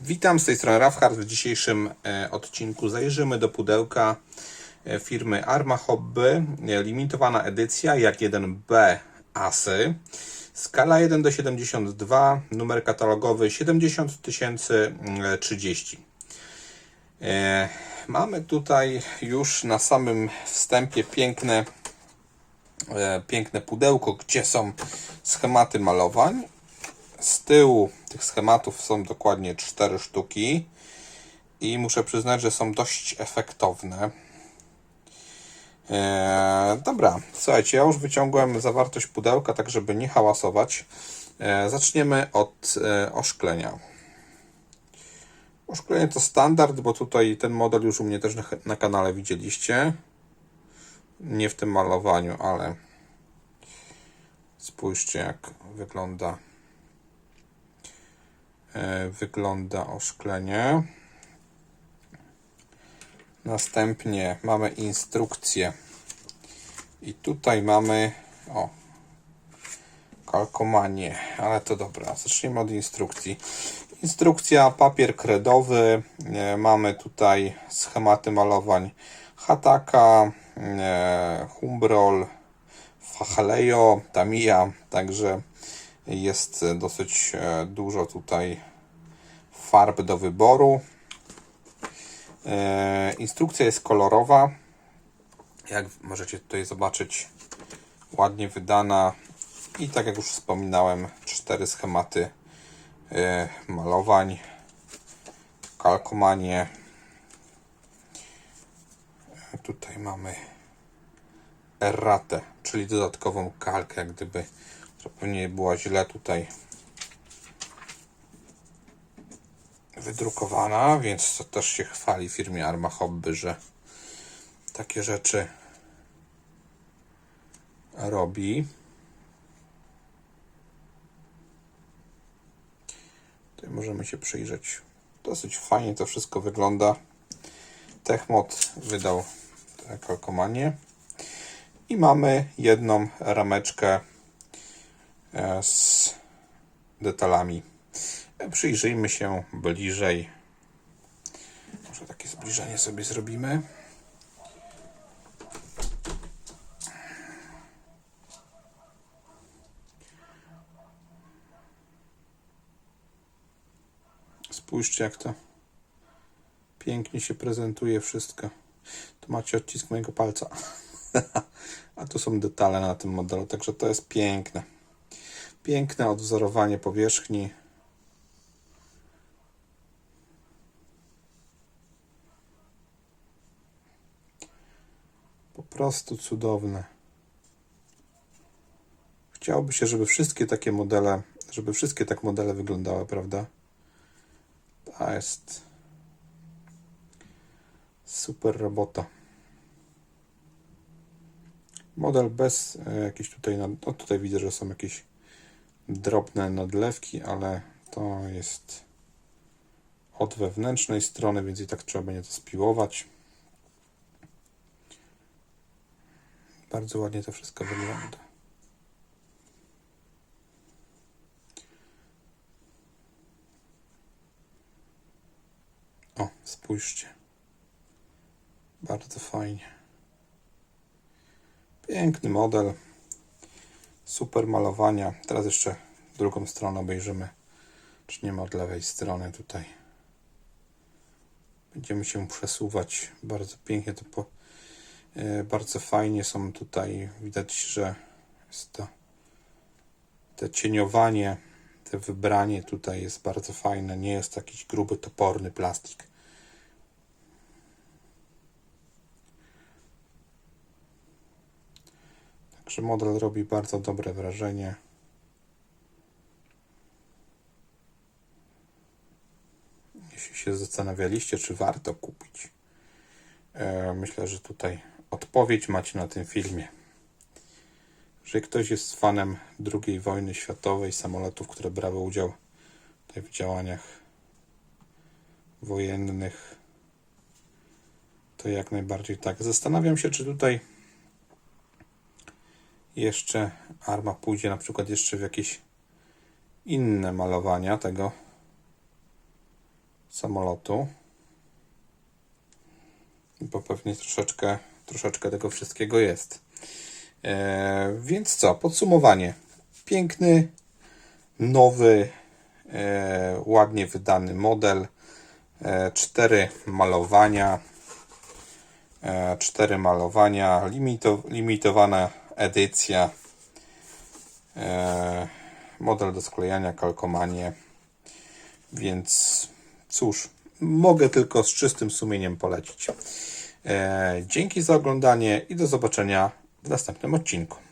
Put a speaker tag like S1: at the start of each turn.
S1: Witam z tej strony Rafhard. W dzisiejszym e, odcinku zajrzymy do pudełka e, firmy Arma Hobby. E, Limitowana edycja jak 1B ASY. Skala 1 do 72, numer katalogowy 70030. E, Mamy tutaj już na samym wstępie piękne, piękne pudełko, gdzie są schematy malowań. Z tyłu tych schematów są dokładnie cztery sztuki i muszę przyznać, że są dość efektowne. Eee, dobra, słuchajcie, ja już wyciągłem zawartość pudełka, tak żeby nie hałasować. Eee, zaczniemy od e, oszklenia. Oszklenie to standard, bo tutaj ten model już u mnie też na, na kanale widzieliście. Nie w tym malowaniu, ale spójrzcie jak wygląda wygląda oszklenie. Następnie mamy instrukcję. I tutaj mamy o kalkomanie, ale to dobra. Zacznijmy od instrukcji. Instrukcja, papier kredowy. E, mamy tutaj schematy malowań Hataka, e, Humbrol, Fachalejo, Tamiya, także jest dosyć e, dużo tutaj farb do wyboru. E, Instrukcja jest kolorowa. Jak możecie tutaj zobaczyć, ładnie wydana. I tak jak już wspominałem, cztery schematy e, malowań, kalkomanie. E, Tutaj mamy erratę, czyli dodatkową kalkę, jak gdyby, która pewnie była źle tutaj wydrukowana, więc to też się chwali firmie Arma Hobby, że takie rzeczy robi. Tutaj możemy się przyjrzeć. Dosyć fajnie to wszystko wygląda. Techmod wydał te kalkomanie. I mamy jedną rameczkę z detalami. E, Przyjrzyjmy się bliżej. Może takie zbliżenie sobie zrobimy. Spójrzcie, jak to pięknie się prezentuje wszystko. Tu macie odcisk mojego palca. A tu są detale na tym modelu, także to jest piękne. Piękne odwzorowanie powierzchni. Po prostu cudowne. Chciałoby się, żeby wszystkie takie modele, żeby wszystkie tak modele wyglądały, prawda? To jest super robota. Model bez e, jakichś tutaj, nad- o tutaj widzę, że są jakieś drobne nadlewki, ale to jest od wewnętrznej strony, więc i tak trzeba będzie to spiłować. Bardzo ładnie to wszystko wygląda. O, spójrzcie. Bardzo fajnie. Piękny model. Super malowania. Teraz jeszcze drugą stronę obejrzymy. Czy nie ma od lewej strony tutaj. Będziemy się przesuwać. Bardzo pięknie to po, e, bardzo fajnie są tutaj. Widać, że jest to te cieniowanie, te wybranie tutaj jest bardzo fajne. Nie jest jakiś gruby, toporny plastik. Także model robi bardzo dobre wrażenie. Jeśli się zastanawialiście, czy warto kupić, e, myślę, że tutaj odpowiedź macie na tym filmie. Jeżeli ktoś jest fanem II wojny światowej, samolotów, które brały udział w działaniach wojennych, to jak najbardziej tak. Zastanawiam się, czy tutaj jeszcze arma pójdzie na przykład jeszcze w jakieś inne malowania tego samolotu. Bo pewnie troszeczkę, troszeczkę tego wszystkiego jest. E, więc co, podsumowanie. Piękny, nowy, e, ładnie wydany model. E, cztery malowania. E, cztery malowania. Limito, edycja. E, model do sklejania, kalkomanie. Więc cóż, mogę tylko z czystym sumieniem polecić. E, dzięki za oglądanie i do zobaczenia w następnym odcinku.